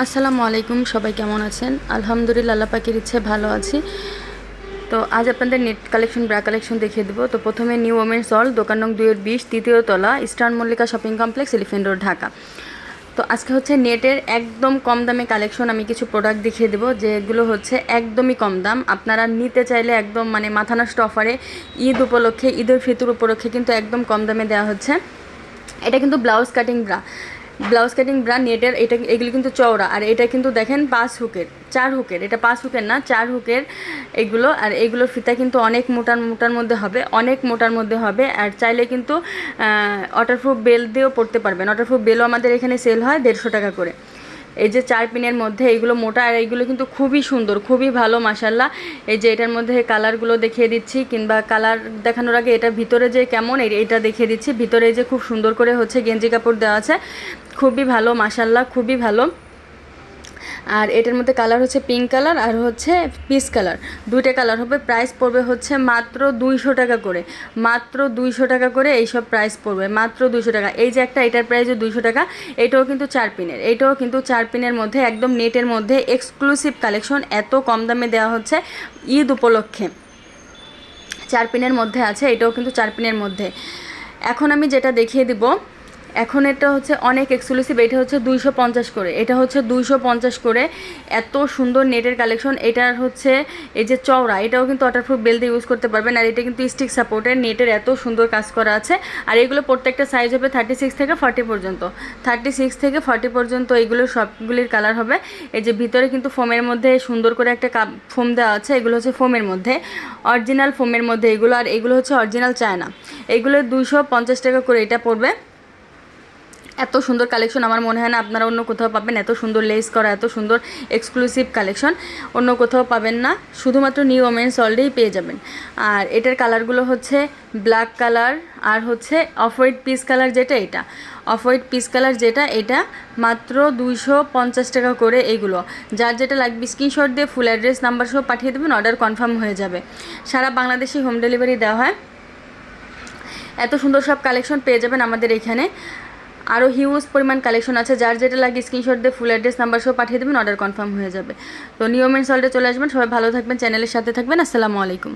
আসসালামু আলাইকুম, সবাই কেমন আছেন? আলহামদুলিল্লাহ, আল্লাহ পাকের ইচ্ছে ভালো আছি। তো আজ আপনাদের নেট কালেকশন ব্রা কালেকশন দেখিয়ে দেবো। তো প্রথমে নিউ ওমেন্স হল দোকান নং দুইয়ের বিশ, তৃতীয় তলা, Eastern Mallika Shopping Complex, Elephant Road, Dhaka. তো আজকে হচ্ছে নেটের একদম কম দামে কালেকশন, আমি কিছু প্রোডাক্ট দেখিয়ে দেবো, যেগুলো হচ্ছে একদমই কম দাম। আপনারা নিতে চাইলে একদম মানে মাথা নষ্ট অফারে, ঈদ উপলক্ষে, ঈদের ফিতর উপলক্ষে কিন্তু একদম কম দামে দেওয়া হচ্ছে। এটা কিন্তু blouse cutting bra blouse cutting bra নেটের এটা এগুলি কিন্তু চওড়া। আর এটা কিন্তু দেখেন পাঁচ হুকের, চার হুকের। এটা পাঁচ হুকের না, চার হুকের এগুলো। আর এগুলোর ফিতা কিন্তু অনেক মোটার মোটার মধ্যে হবে, অনেক মোটার মধ্যে হবে। আর চাইলে কিন্তু ওয়াটারপ্রুফ বেল দিয়েও পড়তে পারবেন। ওয়াটারপ্রুফ বেলও আমাদের এখানে সেল হয় দেড়শো টাকা করে। এই যে চার পিনের মধ্যে এইগুলো মোটা, আর এইগুলো কিন্তু খুবই সুন্দর, খুবই ভালো মাসাল্লাহ এই যে এটার মধ্যে কালারগুলো দেখিয়ে দিচ্ছি, কিংবা কালার দেখানোর আগে এটা ভিতরে যে কেমন এটা দেখিয়ে দিচ্ছি। ভিতরে যে খুব সুন্দর করে হচ্ছে গেঞ্জি কাপড় দেওয়া আছে। খুবই ভালো মাসাল্লাহ খুবই ভালো। আর এটার মধ্যে কালার হচ্ছে পিঙ্ক কালার আর হচ্ছে পিস কালার দুইটা কালার হবে প্রাইস পড়বে হচ্ছে মাত্র দুইশো টাকা করে। মাত্র দুইশো টাকা করে এইসব প্রাইস পড়বে, মাত্র দুইশো টাকা। এই যে একটা, এটার প্রাইসও দুইশো টাকা, এটাও কিন্তু চার পিনের। এটাও কিন্তু চার পিনের মধ্যে, একদম নেটের মধ্যে এক্সক্লুসিভ কালেকশন এত কম দামে দেওয়া হচ্ছে ঈদ উপলক্ষে। চার পিনের মধ্যে আছে, এটাও কিন্তু চার পিনের মধ্যে। এখন আমি যেটা দেখিয়ে দিব এখন এটা হচ্ছে অনেক এক্সক্লুসিভ এটা হচ্ছে দুইশো পঞ্চাশ করে। এটা হচ্ছে দুইশো পঞ্চাশ করে। এত সুন্দর নেটের কালেকশন এটার হচ্ছে এই যে চওড়া, এটাও কিন্তু ওয়াটারপ্রুফ বেলতে ইউজ করতে পারবেন। আর এটা কিন্তু স্টিক সাপোর্টের নেটের এত সুন্দর কাজ করা আছে। আর এগুলো প্রত্যেকটা সাইজ হবে থার্টি সিক্স থেকে ফর্টি পর্যন্ত। থার্টি সিক্স থেকে ফর্টি পর্যন্ত এইগুলোর সবগুলির কালার হবে। এই যে ভিতরে কিন্তু ফোমের মধ্যে সুন্দর করে একটা ফোম দেওয়া আছে, এগুলো হচ্ছে ফোমের মধ্যে। অরিজিনাল ফোমের মধ্যে এগুলো, আর এগুলো হচ্ছে অরিজিনাল চায়না। এগুলো দুইশো পঞ্চাশ টাকা করে এটা পড়বে। এত সুন্দর কালেকশন আমার মনে হয় না আপনারা অন্য কোথাও পাবেন। এত সুন্দর লেস করা, এত সুন্দর এক্সক্লুসিভ কালেকশন অন্য কোথাও পাবেন না। শুধুমাত্র নিউ ওমেন্স অলরেডি পেয়ে যাবেন। আর এটার কালারগুলো হচ্ছে ব্ল্যাক কালার আর হচ্ছে অফ হোয়াইট পিস কালার যেটা এটা। অফ হোয়াইট পিস কালার যেটা, এটা মাত্র দুইশো পঞ্চাশ টাকা করে এগুলো। যার যেটা লাগবে স্ক্রিনশট দিয়ে ফুল অ্যাড্রেস নাম্বার সহ পাঠিয়ে দেবেন অর্ডার কনফার্ম হয়ে যাবে। সারা বাংলাদেশে হোম ডেলিভারি দেওয়া হয়। এত সুন্দর সব কালেকশন পেয়ে যাবেন আমাদের এখানে। আরও হিউজ পরিমাণ কালেকশন আছে। যার যেটা লাগে স্ক্রিনশট দিয়ে ফুল অ্যাড্রেস নাম্বার সহ পাঠিয়ে দেবেন অর্ডার কনফার্ম হয়ে যাবে। তো নিয়মের সল্টে চলে আসবেন। সবাই ভালো থাকবেন চ্যানেলের সাথে থাকবেন। আসসালামু আলাইকুম।